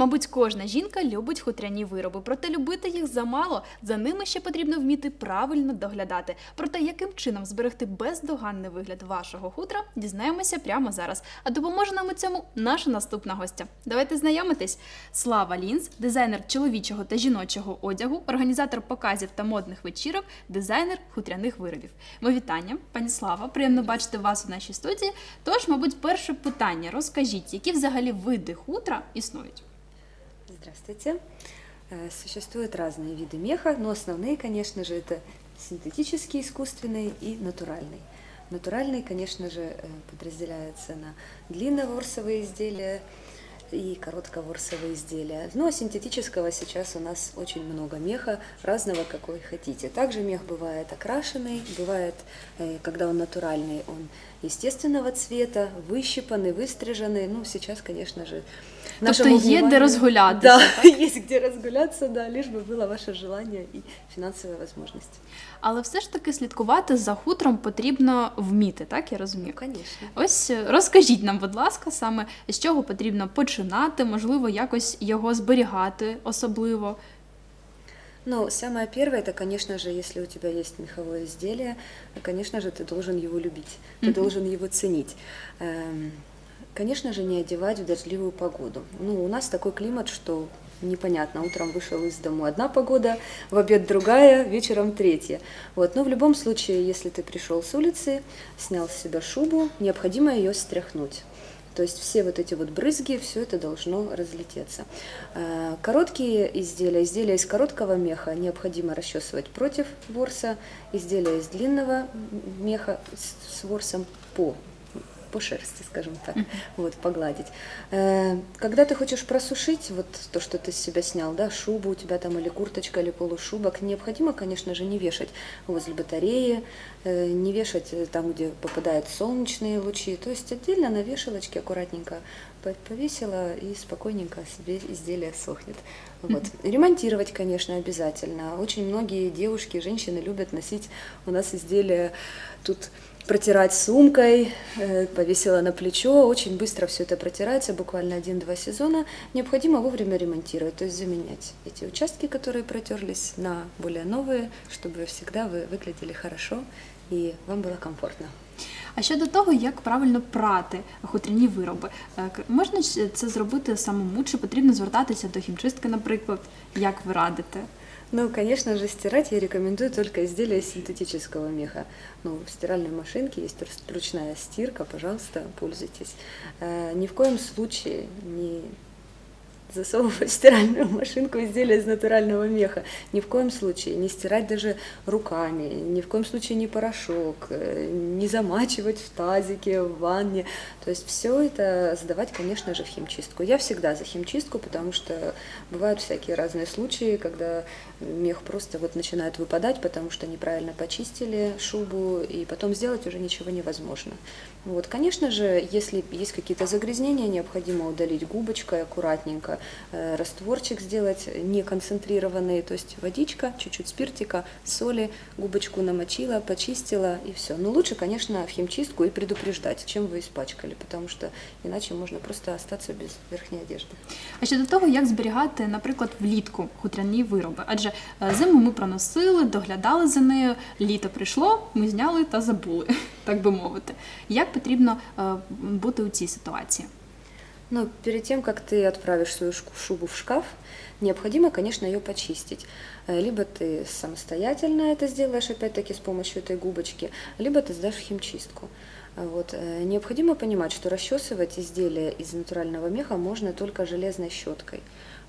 Мабуть, кожна жінка любить хутряні вироби, проте любити їх замало. За ними ще потрібно вміти правильно доглядати. Проте, яким чином зберегти бездоганний вигляд вашого хутра, дізнаємося прямо зараз. А допоможе нам у цьому наша наступна гостя. Давайте знайомитись. Слава Лінз, дизайнер чоловічого та жіночого одягу, організатор показів та модних вечірок, дизайнер хутряних виробів. Ми вітання, пані Слава. Приємно бачити вас у нашій студії. Тож, мабуть, перше питання: розкажіть, які взагалі види хутра існують? Здравствуйте. Э, Существуют разные виды меха, но основные, конечно же, это синтетический, искусственный и натуральный. Натуральный, конечно же, э, подразделяется на длинноворсовые изделия и коротковорсовые изделия. Но синтетического сейчас у нас очень много меха, разного, какой хотите. Также мех бывает окрашенный, бывает, э, когда он натуральный, он естественного цвета, выщипанный, выстриженный. Ну, сейчас, конечно же, Тобто нашему є де вниманию- розгулятися, Да, так? есть где разгуляться, да, лишь бы было ваше желание и финансовая возможность. Але все ж таки слідкувати за хутром потрібно вміти, так я Ну, розумію. конечно. Ось е, розкажіть нам, будь ласка, саме з чого потрібно починати, можливо, якось його зберігати особливо. Ну, самое первое, это, конечно же, если у тебя есть меховое изделие, конечно же, ты должен его любить, ты Мгм. должен его ценить. Конечно же, не одевать в дождливую погоду. Ну, у нас такой климат, что непонятно, утром вышел из дома одна погода, в обед другая, вечером третья. Вот. Но в любом случае, если ты пришел с улицы, снял с себя шубу, необходимо ее стряхнуть. То есть все вот эти вот брызги, все это должно разлететься. Э, Короткие изделия, изделия из короткого меха необходимо расчесывать против ворса, изделия из длинного меха с ворсом по по шерсти, скажем так, вот, погладить. Э, Когда ты хочешь просушить вот то, что ты с себя снял, да, шубу у тебя там или курточка, или полушубок, необходимо, конечно же, не вешать возле батареи, э, не вешать э, там, где попадают солнечные лучи, то есть отдельно на вешалочке аккуратненько по- повесила и спокойненько себе изделие сохнет. Вот. Ремонтировать, конечно, обязательно. Очень многие девушки, женщины любят носить у нас изделия тут протирать сумкой, э, повесила на плечо, очень быстро все это протирается, буквально один-два сезона. Необходимо вовремя ремонтировать, то есть заменять эти участки, которые протерлись, на более новые, чтобы всегда вы выглядели хорошо и вам было комфортно. А щодо того, як правильно прати хутряні вироби, е, можна це зробити самому, чи потрібно звертатися до хімчистки, наприклад, як ви радите? Ну, конечно же, стирать я рекомендую только изделия из синтетического меха. Ну, в стиральной машинке есть ручная стирка, пожалуйста, пользуйтесь. Э, Ни в коем случае не засовывать в стиральную машинку изделия из натурального меха. Ни в коем случае не стирать даже руками, ни в коем случае не порошок, э, не замачивать в тазике, в ванне. То есть все это сдавать, конечно же, в химчистку. Я всегда за химчистку, потому что бывают всякие разные случаи, когда мех просто вот начинает выпадать, потому что неправильно почистили шубу, и потом сделать уже ничего невозможно. Вот, конечно же, если есть какие-то загрязнения, необходимо удалить губочкой аккуратненько, э, растворчик сделать не концентрированный, то есть водичка, чуть-чуть спиртика, соли, губочку намочила, почистила и все. Но лучше, конечно, в химчистку и предупреждать, чем вы испачкали, потому что иначе можно просто остаться без верхней одежды. А щодо того, як зберігати, наприклад, влітку хутряні вироби, адже е, зиму ми проносили, доглядали за нею, літо прийшло, ми зняли та забули, так би мовити. Як потрібно е, бути у цій ситуації? Но перед тем, как ты отправишь свою шку- шубу в шкаф, необходимо, конечно, ее почистить. Э, Либо ты самостоятельно это сделаешь, опять-таки, с помощью этой губочки, либо ты сдашь в химчистку. А Вот. э, Необходимо понимать, что расчесывать изделия из натурального меха можно только железной щеткой.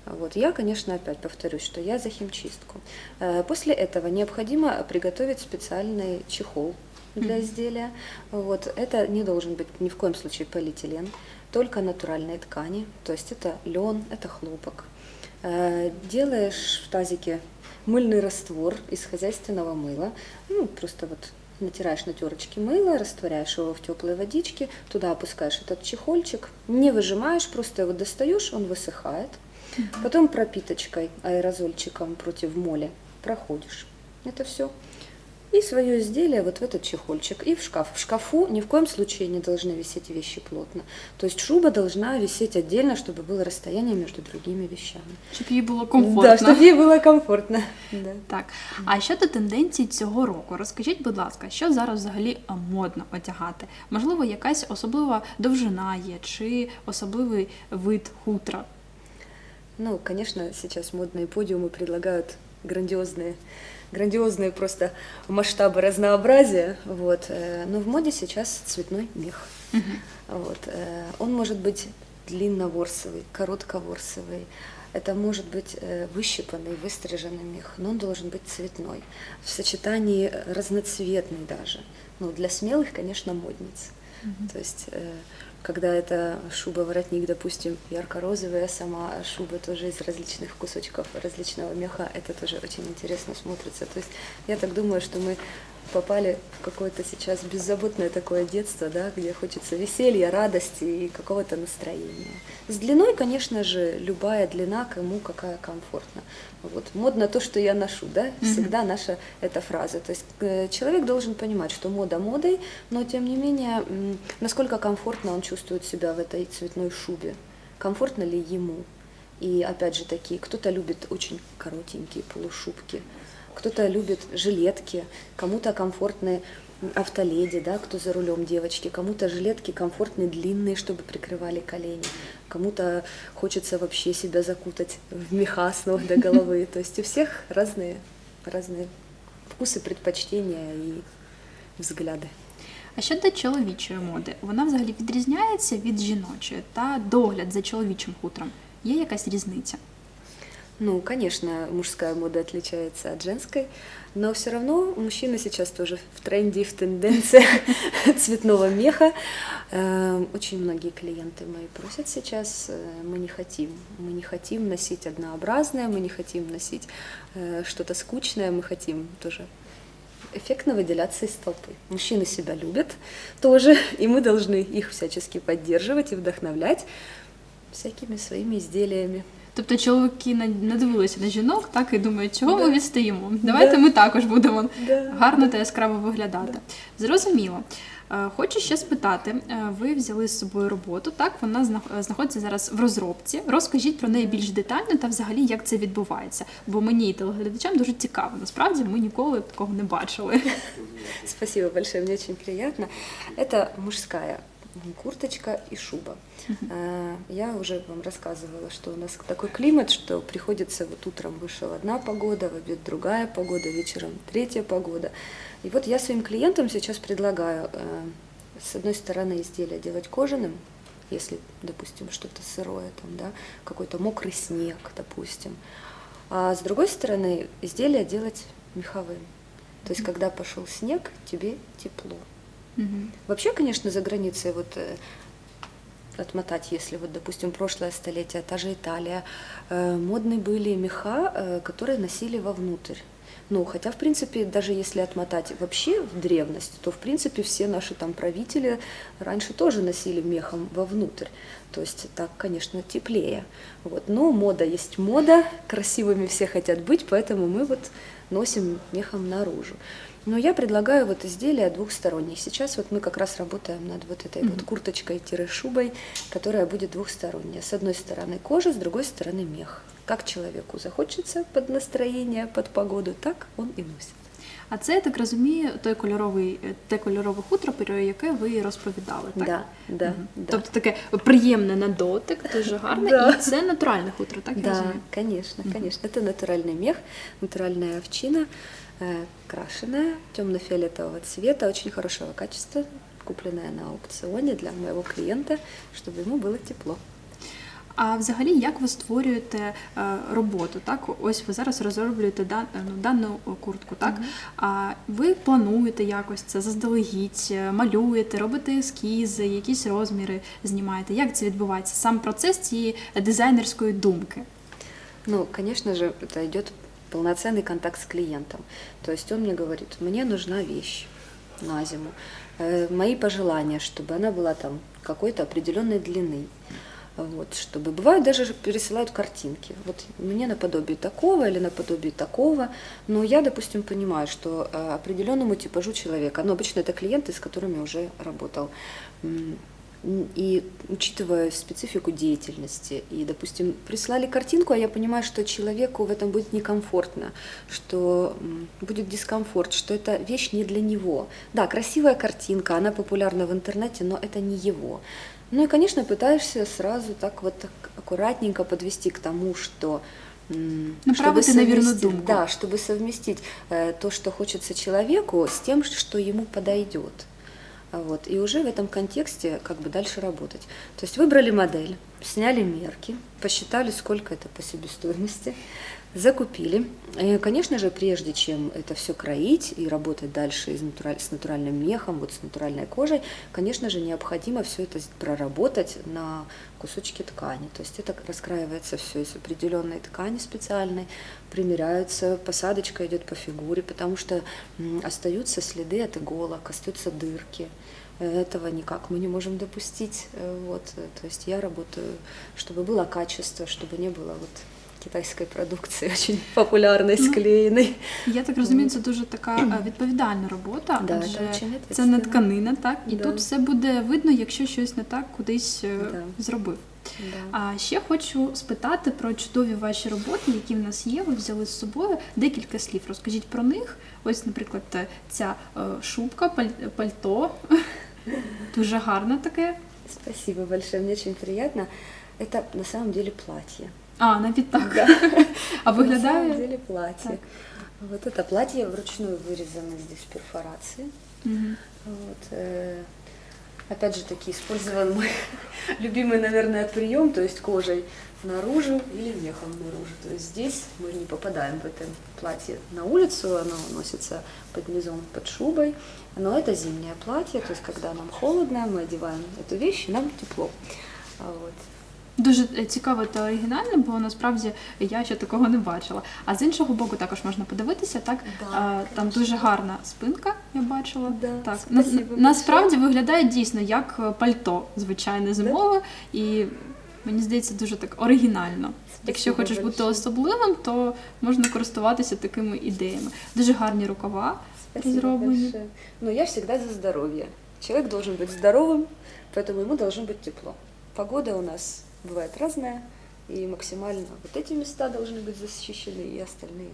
А Вот. Я, конечно, опять повторюсь, что я за химчистку. Э, После этого необходимо приготовить специальный чехол для изделия. Вот. Это не должен быть ни в коем случае полиэтилен, только натуральные ткани, то есть это лен, это хлопок. Э, Делаешь в тазике мыльный раствор из хозяйственного мыла, ну, просто вот натираешь на терочке мыло, растворяешь его в теплой водичке, туда опускаешь этот чехольчик, не выжимаешь, просто его достаешь, он высыхает. Потом пропиточкой, аэрозольчиком против моли проходишь. Это все. и свое изделие вот в этот чехольчик и в шкаф. В шкафу ни в коем случае не должны висеть вещи плотно. То есть шуба должна висеть отдельно, чтобы было расстояние между другими вещами. Щоб їй було комфортно. Да, чтобы ей было комфортно. Да. Так, а щодо тенденцій цього року, розкажіть, будь ласка, що зараз взагалі а, модно одягати? Можливо, якась особлива довжина є, чи особливий вид хутра? Ну, конечно, сейчас модные подиумы предлагают грандиозные, грандиозные просто масштабы разнообразия. Вот. э, Но в моде сейчас цветной мех. Вот. э, Он может быть длинноворсовый, коротковорсовый. Это может быть э, выщипанный, выстриженный мех, но он должен быть цветной. В сочетании разноцветный даже. Ну, для смелых, конечно, модниц. То есть, когда это шуба-воротник, допустим, ярко-розовая, сама шуба тоже из различных кусочков различного меха, это тоже очень интересно смотрится. То есть, я так думаю, что мы попали в какое-то сейчас беззаботное такое детство, да, где хочется веселья, радости и какого-то настроения. С длиной, конечно же, любая длина, кому какая комфортна. Вот. Модно то, что я ношу, да, всегда наша эта фраза. То есть э, человек должен понимать, что мода модой, но тем не менее, насколько комфортно он чувствует себя в этой цветной шубе, комфортно ли ему. И опять же таки, кто-то любит очень коротенькие полушубки, кто-то любит жилетки, кому-то комфортные автоледи, да, кто за рулем девочки, кому-то жилетки комфортные, длинные, чтобы прикрывали колени, кому-то хочется вообще себя закутать в меха с ног до головы. То есть у всех разные, разные вкусы, предпочтения и взгляды. А щодо чоловічої моди, вона взагалі відрізняється від жіночої та догляд за чоловічим хутром. Є якась різниця? Ну, конечно, мужская мода отличается от женской, но все равно мужчины сейчас тоже в тренде, в тенденциях цветного меха. Э, Очень многие клиенты мои просят сейчас, э, мы не хотим, мы не хотим носить однообразное, мы не хотим носить э, что-то скучное, мы хотим тоже эффектно выделяться из толпы. Мужчины себя любят тоже, и мы должны их всячески поддерживать и вдохновлять всякими своими изделиями. Тобто чоловіки на- надивилися на жінок, так і думають, чого ми відстаємо? Давайте ми також будемо Да. гарно та яскраво виглядати. Зрозуміло. Е, Хочу ще спитати, е, ви взяли з собою роботу, так вона знах- знаходиться зараз в розробці. Розкажіть про неї більш детально та взагалі як це відбувається. Бо мені і телеглядачам дуже цікаво. Насправді ми ніколи такого не бачили. Спасибо большое, мне очень приятно. Это мужская курточка и шуба. Э, Я уже вам рассказывала, что у нас такой климат, что приходится вот утром вышел одна погода, в обед другая погода, вечером третья погода. И вот я своим клиентам сейчас предлагаю, э, с одной стороны, изделие делать кожаным, если, допустим, что-то сырое, там, да, какой-то мокрый снег, допустим. А с другой стороны, изделие делать меховым. То есть, когда пошел снег, тебе тепло. Мгм. Вообще, конечно, за границей вот э, отмотать, если вот, допустим, прошлое столетие, та же Италия, э, модны были меха, э, которые носили вовнутрь. Ну, хотя, в принципе, даже если отмотать вообще в древность, то, в принципе, все наши там правители раньше тоже носили мехом вовнутрь. То есть так, конечно, теплее. Вот. Но мода есть мода, красивыми все хотят быть, поэтому мы вот носим мехом наружу. Но я предлагаю вот изделия двухсторонние. Сейчас вот мы как раз работаем над вот этой вот курточкой-шубой, которая будет двухсторонняя. С одной стороны кожа, с другой стороны мех. Как человеку захочется под настроение, под погоду, так он и носит. А це я так розумію, той кольоровий, е, те кольорове хутро, про яке ви розповідали, так? Да, да, Мгм. да. Тобто таке приємне на дотик, дуже гарне, Да. і це натуральне хутро, так я Да, розумію? конечно, конечно. Это натуральный мех, натуральная овчина, э, крашеная, темно-фиолетового цвета, очень хорошего качества, купленная на аукционе для моего клиента, чтобы ему было тепло. А взагалі, як ви створюєте е, роботу? Так, ось ви зараз розроблюєте дан, ну, дану куртку, так? А ви плануєте якось це заздалегідь, е, малюєте, робите ескізи, якісь розміри знімаєте. Як це відбувається? Сам процес цієї дизайнерської думки. Ну, конечно же, это идет полноценный контакт с клиентом. То есть он мне говорит, мне нужна вещь на зиму, Э, мои пожелания, чтобы она была там какой-то определенной длины. Вот, чтобы бывают даже же пересылают картинки. Вот мне наподобие такого или наподобие такого. Но я, допустим, понимаю, что э, определенному типажу человека, ну, обычно это клиенты, с которыми уже работал. И учитывая специфику деятельности, и, допустим, прислали картинку, а я понимаю, что человеку в этом будет некомфортно, что будет дискомфорт, что эта вещь не для него. Да, красивая картинка, она популярна в интернете, но это не его. Ну и, конечно, пытаешься сразу так вот аккуратненько подвести к тому, что Направити чтобы на вірну совместить- думку. Да, чтобы совместить э, то, что хочется человеку, с тем, что ему подойдет. Вот, и уже в этом контексте как бы дальше работать. То есть выбрали модель, сняли мерки, посчитали, сколько это по себестоимости, закупили. И, конечно же, прежде чем это все кроить и работать дальше из натураль- с натуральным мехом, вот с натуральной кожей, конечно же, необходимо все это проработать на кусочки ткани. То есть это раскраивается все из определенной ткани специальной, примеряются, посадочка идет по фигуре, потому что остаются следы от иголок, остаются дырки. Этого никак мы не можем допустить. Э, Вот, э, то есть я работаю, чтобы было качество, чтобы не было вот китайской продукции очень популярной, Ну. Я так розумію, це дуже така відповідальна робота, Да, адже це дуже це не тканина, так? І Да. тут все буде видно, якщо щось не так кудись е, Да. зробив. Да. А ще хочу спитати про чудові ваші роботи, які в нас є. Ви взяли з собою декілька слів. Розкажіть про них. Ось, наприклад, е, ця е, шубка, паль- пальто. Дуже гарне таке. Спасибо большое, мне очень приятно. Это на самом деле платье. А, навіть так. Да. А На самом деле платье. Так. Вот это платье вручную вырезано здесь перфорации. Мгм. Вот, э, опять же таки использован мой любимый, наверное, прием, то есть кожей наружу или мехом наружу. То есть здесь мы не попадаем в это платье на улицу, оно носится под низом, под шубой. Но это зимнее платье, то есть когда нам холодно, мы одеваем эту вещь, и нам тепло. А Вот. Дуже е, цікаво та оригінально, бо насправді я ще такого не бачила. А з іншого боку, також можна подивитися, так Да, а, там конечно. дуже гарна спинка, я бачила. Да, так на, спасибо насправді виглядає дійсно як е, пальто звичайне зимове, і мені здається, дуже так оригінально. Якщо Спасибо хочеш бути большое. особливим, то можна користуватися такими ідеями. Дуже гарні рукава Спасибо розроблені. большое. Но я всегда за здоровье. Человек должен быть здоровым, поэтому ему должно быть тепло. Погода у нас Бывает разная, и максимально вот эти места должны быть защищены, и остальные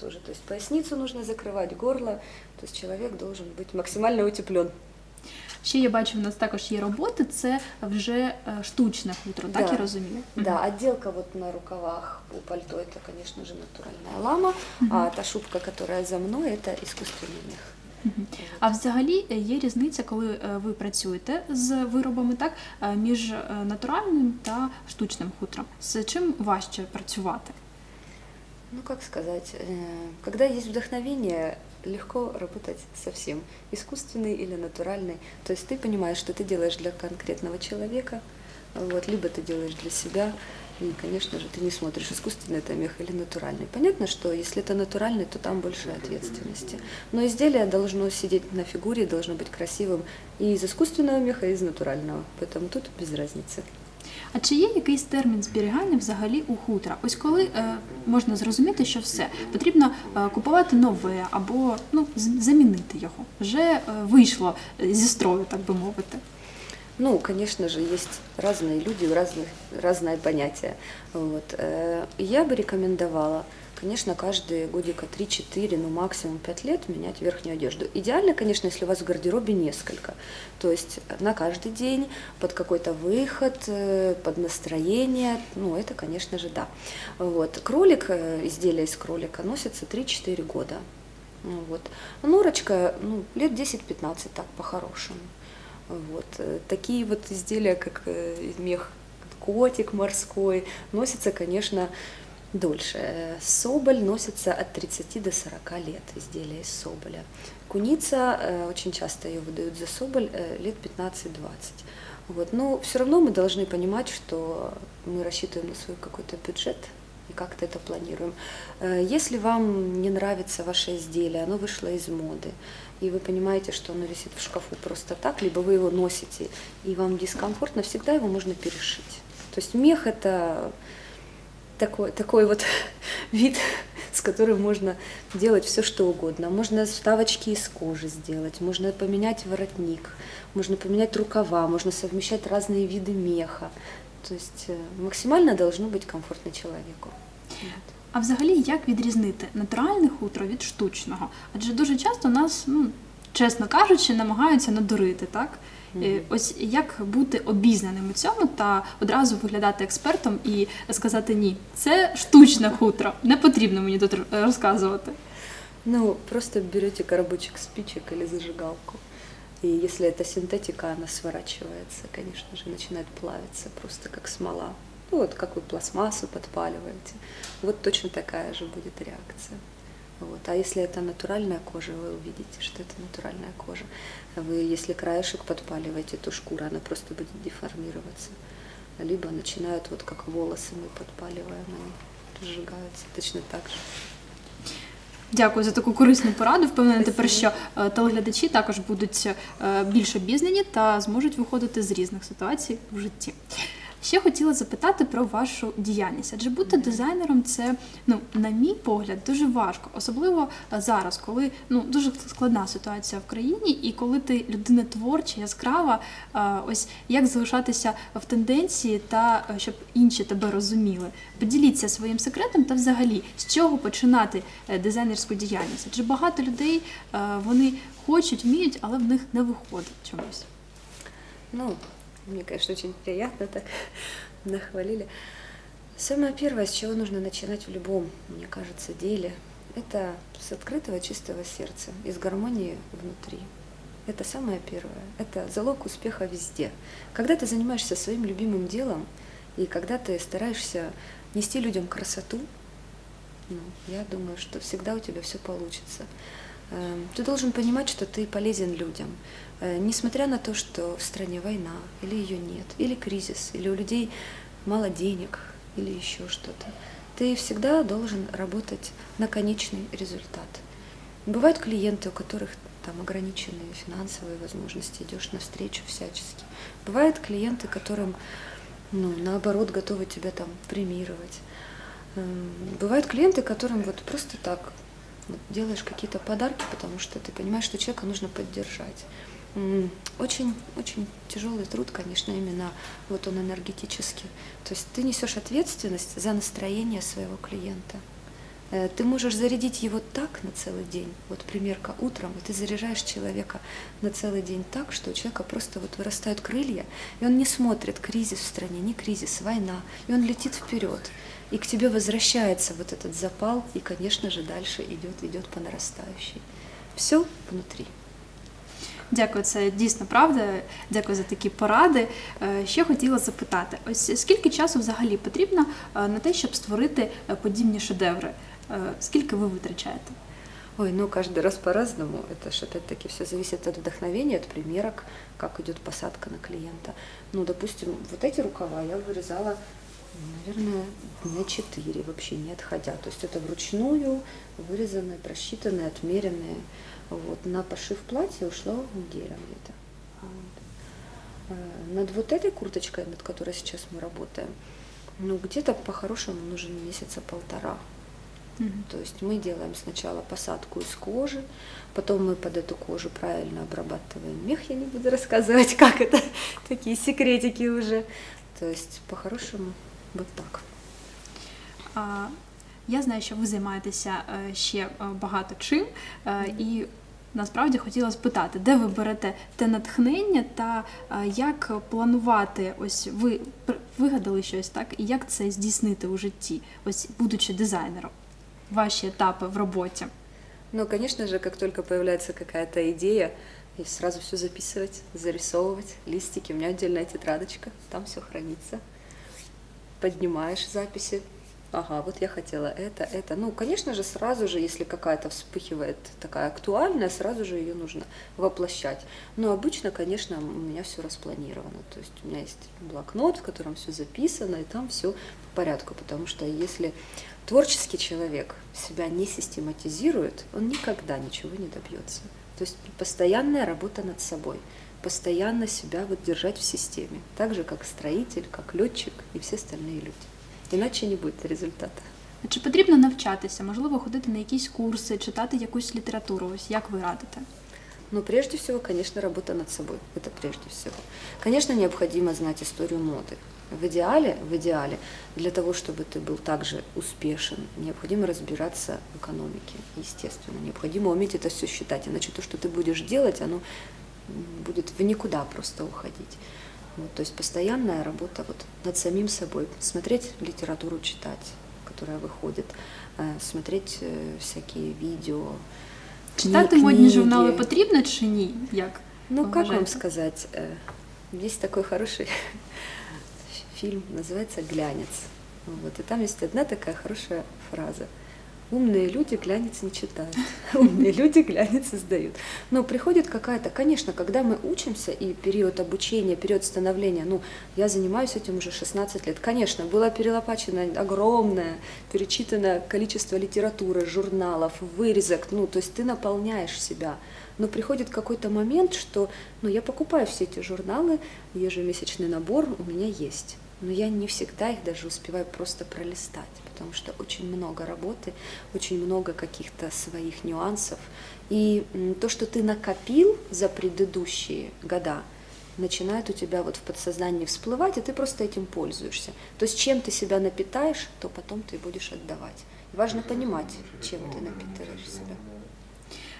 тоже. То есть поясницу нужно закрывать, горло, то есть человек должен быть максимально утеплен. Ще я бачу, в нас також є роботи, це вже штучне хутро, так Да. я розумію? Да, отделка вот на рукавах у пальто это, конечно же, натуральная лама, а та шубка, которая за мной, это искусственный мех. Мгм. А взагалі е, є різниця, коли е, ви працюєте з виробами, так е, між е, натуральним та штучним хутром. З чим важче працювати? Ну, как сказать, э, когда есть вдохновение, легко работать со всем, искусственный или натуральный. То есть ты понимаешь, что ты делаешь для конкретного человека, вот, либо ты делаешь для себя, и, конечно же, ты не смотришь, искусственный это мех или натуральный. Понятно, что если это натуральный, то там больше ответственности. Но изделие должно сидеть на фигуре, должно быть красивым и из искусственного меха, и из натурального. Поэтому тут без разницы. А чи є якийсь термін зберігання взагалі у хутра? Ось коли е, можна зрозуміти, що все потрібно е, купувати нове або ну з- замінити його. Вже е, вийшло е, зі строю, так би мовити. Ну, конечно же, есть разные люди, разных, разное понятие. Вот. э, Я бы рекомендовала, конечно, каждые годика 3-4, ну максимум 5 лет менять верхнюю одежду. Идеально, конечно, если у вас в гардеробе несколько. То есть на каждый день, под какой-то выход, э, под настроение, ну это, конечно же, да. Вот. Кролик, э, изделие из кролика носится 3-4 года. Ну, Вот. Норочка, ну, лет 10-15 так, по-хорошему. Вот. э, Такие вот изделия, как э, мех котик морской, носятся, конечно, дольше. Э, Соболь носится от 30 до 40 лет, изделия из соболя. Куница, очень часто ее выдают за соболь, лет 15-20. Вот. Но все равно мы должны понимать, что мы рассчитываем на свой какой-то бюджет и как-то это планируем. Э, Если вам не нравится ваше изделие, оно вышло из моды, и вы понимаете, что оно висит в шкафу просто так, либо вы его носите, и вам дискомфортно, всегда его можно перешить. То есть мех это такой, такой вот вид, с которым можно делать все, что угодно. Можно вставочки из кожи сделать, можно поменять воротник, можно поменять рукава, можно совмещать разные виды меха. То есть э, максимально должно быть комфортно человеку. А взагалі, як відрізнити натуральне хутро від штучного? Адже дуже часто нас, ну чесно кажучи, намагаються надурити, так? Е, Ось як бути обізнаним у цьому та одразу виглядати експертом і сказати ні, це штучне хутро, не потрібно мені тут розказувати. Ну, просто берете коробочек спичек или зажигалку. И если это синтетика, она сворачивается, конечно же, начинает плавиться просто как смола. Ну, вот как вы пластмассу подпаливаете. Вот точно такая же будет реакция. Вот. А если это натуральная кожа, вы увидите, что это натуральная кожа. Вы, если краешек подпаливаете, то шкура, она просто будет деформироваться. Либо начинают, вот как волосы мы подпаливаем, они сжигаются точно так же. Дякую за таку корисну пораду. Впевнена тепер, що е, телеглядачі також будуть е, більш обізнані та зможуть виходити з різних ситуацій в житті. Ще хотіла запитати про вашу діяльність, адже бути дизайнером це, ну, на мій погляд, дуже важко, особливо зараз, коли ну дуже складна ситуація в країні, і коли ти людина творча, яскрава, ось як залишатися в тенденції та е, щоб інші тебе розуміли. Поділіться своїм секретом та взагалі з чого починати е, дизайнерську діяльність. Адже багато людей вони хочуть, вміють, але в них не виходить чомусь. Ну, мне, конечно, очень приятно так нахвалили. Самое первое, с чего нужно начинать в любом, мне кажется, деле, это с открытого чистого сердца, из гармонии внутри. Это самое первое. Это залог успеха везде. Когда ты занимаешься своим любимым делом, и когда ты стараешься нести людям красоту, ну, я думаю, что всегда у тебя все получится. Эм, Ты должен понимать, что ты полезен людям. Э, Несмотря на то, что в стране война, или ее нет, или кризис, или у людей мало денег, или еще что-то, ты всегда должен работать на конечный результат. Бывают клиенты, у которых там ограниченные финансовые возможности, идешь навстречу всячески. Бывают клиенты, которым, ну, наоборот, готовы тебя там премировать. Эм, Бывают клиенты, которым вот просто так делаешь какие-то подарки, потому что ты понимаешь, что человека нужно поддержать. Очень, очень тяжелый труд, конечно, именно вот он энергетический. То есть ты несешь ответственность за настроение своего клиента. Э, Ты можешь зарядить его так на целый день, вот примерка утром, и ты заряжаешь человека на целый день так, что у человека просто вот вырастают крылья, и он не смотрит кризис в стране, не кризис, война, и он летит вперед. И к тебе возвращается вот этот запал, и, конечно же, дальше идет, идет по нарастающей. Все внутри. Дякую, це дійсно правда. Дякую за такі поради. Е, Ще хотіла запитати: ось скільки часу взагалі потрібно е, на те, щоб створити е, подібні шедеври? Е, Скільки ви витрачаєте? Ой, ну каждый раз по-разному. Это же опять-таки все зависит от вдохновения, от примерок, как идет посадка на клиента. Ну, допустим, вот эти рукава я вырезала, наверное, дня четыре, вообще не отходя. То есть это вручную вырезанные, просчитанные, отмеренные. Вот. На пошив платья ушло неделя где-то. Вот. Э, Над вот этой курточкой, над которой сейчас мы работаем, ну, где-то по-хорошему нужен месяца полтора. То есть мы делаем сначала посадку из кожи, потом мы под эту кожу правильно обрабатываем мех, я не буду рассказывать, как это, такие секретики уже. То есть по-хорошему вот так. Я знаю, що ви займаєтеся е, ще е, багато чим, е, і насправді хотіла спитати, де ви берете те натхнення та як планувати? Ось ви вигадали щось, так, і як це здійснити у житті, ось будучи дизайнером, ваші етапи в роботі. Ну, конечно же, как только появляется какая-то идея, и сразу все записывать, зарисовывать, листики. У меня отдельная тетрадочка, там все хранится. Поднимаешь записи. Ага, вот я хотела это, это. Ну, конечно же, сразу же, если какая-то вспыхивает такая актуальная, сразу же ее нужно воплощать. Но обычно, конечно, у меня все распланировано. То есть у меня есть блокнот, в котором все записано, и там все по порядку. Потому что если творческий человек себя не систематизирует, он никогда ничего не добьется. То есть постоянная работа над собой постоянно себя вот держать в системе, так же как строитель, как летчик и все остальные люди. Иначе не будет результата. Чи потрібно навчатися, можливо, ходити на якісь курси, читати якусь літературу? Ось як ви радите? Но прежде всего, конечно, работа над собой. Это прежде всего. Конечно, необходимо знать историю моды. В идеале, в идеале, для того, чтобы ты был также успешен, необходимо разбираться в экономике, естественно. Необходимо уметь это все считать, иначе то, что ты будешь делать, оно м, будет в никуда просто уходить. Вот, то есть постоянная работа вот над самим собой, смотреть литературу, читать, которая выходит, э, смотреть э, всякие видео, Читати кни- модні книги. журнали потрібно чи ні? Як? Ну, Вы как вам уважаете? сказать, э, есть такой хороший фильм, называется «Глянец». Вот, и там есть одна такая хорошая фраза. Умные люди глянец не читают, умные люди глянец издают. Но приходит какая-то, конечно, когда мы учимся, и период обучения, период становления, ну, я занимаюсь этим уже 16 лет, конечно, было перелопачено огромное, перечитанное количество литературы, журналов, вырезок, ну, то есть ты наполняешь себя. Но приходит какой-то момент, что, ну, я покупаю все эти журналы, ежемесячный набор у меня есть. Но я не всегда их даже успеваю просто пролистать, потому что очень много работы, очень много каких-то своих нюансов. И то, что ты накопил за предыдущие года, начинает у тебя вот в подсознании всплывать, и ты просто этим пользуешься. То есть чем ты себя напитаешь, то потом ты будешь отдавать. Важно понимать, чем ты напитываешь себя.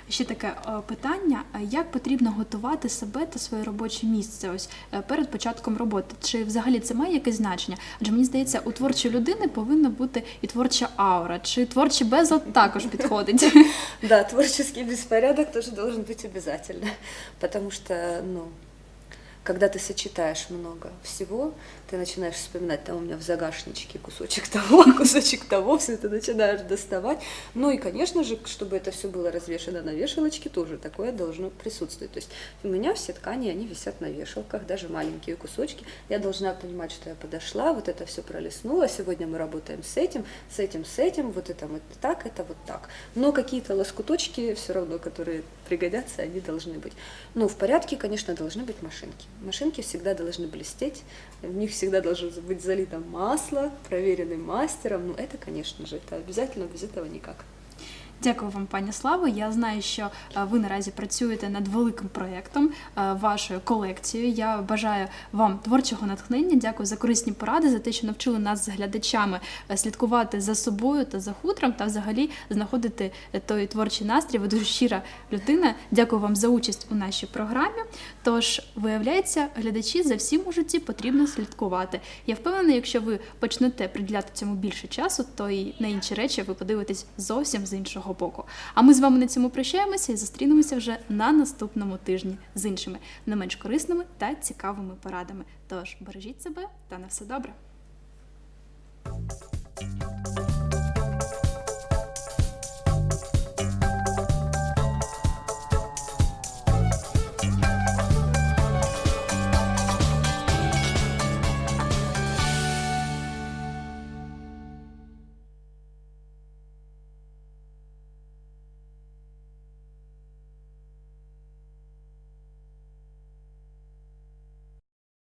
Ще таке е, питання: е, як потрібно готувати себе та своє робоче місце ось е, перед початком роботи? Чи взагалі це має якесь значення? Адже мені здається, у творчої людини повинна бути і творча аура, чи творчий безлад також підходить. Да, творчий безпорядок теж должен бути обов'язково, тому що ну, когда ты сочетаешь много всего, ты начинаешь вспоминать, там у меня в загашничке кусочек того, кусочек того, все это начинаешь доставать. Ну и, конечно же, чтобы это все было развешено на вешалочке, тоже такое должно присутствовать. То есть у меня все ткани, они висят на вешалках, даже маленькие кусочки. Я должна понимать, что я подошла, вот это все пролистнула, сегодня мы работаем с этим, с этим, с этим, вот это вот так, это вот так. Но какие-то лоскуточки все равно, которые пригодятся, они должны быть. Ну, в порядке, конечно, должны быть машинки. Машинки всегда должны блестеть, в них всегда должно быть залито масло, проверенным мастером. Ну, это, конечно же, это обязательно, без этого никак. Дякую вам, пані Славо. Я знаю, що е, ви наразі працюєте над великим проєктом, е, вашою колекцією. Я бажаю вам творчого натхнення. Дякую за корисні поради, за те, що навчили нас з глядачами е, слідкувати за собою та за хутром, та взагалі знаходити той творчий настрій. Ви дуже щира людина. Дякую вам за участь у нашій програмі. Тож, виявляється, глядачі за всім у житті потрібно слідкувати. Я впевнена, якщо ви почнете приділяти цьому більше часу, то і на інші речі ви подивитесь зовсім з іншого боку. А ми з вами на цьому прощаємося і зустрінемося вже на наступному тижні з іншими, не менш корисними та цікавими порадами. Тож бережіть себе та на все добре.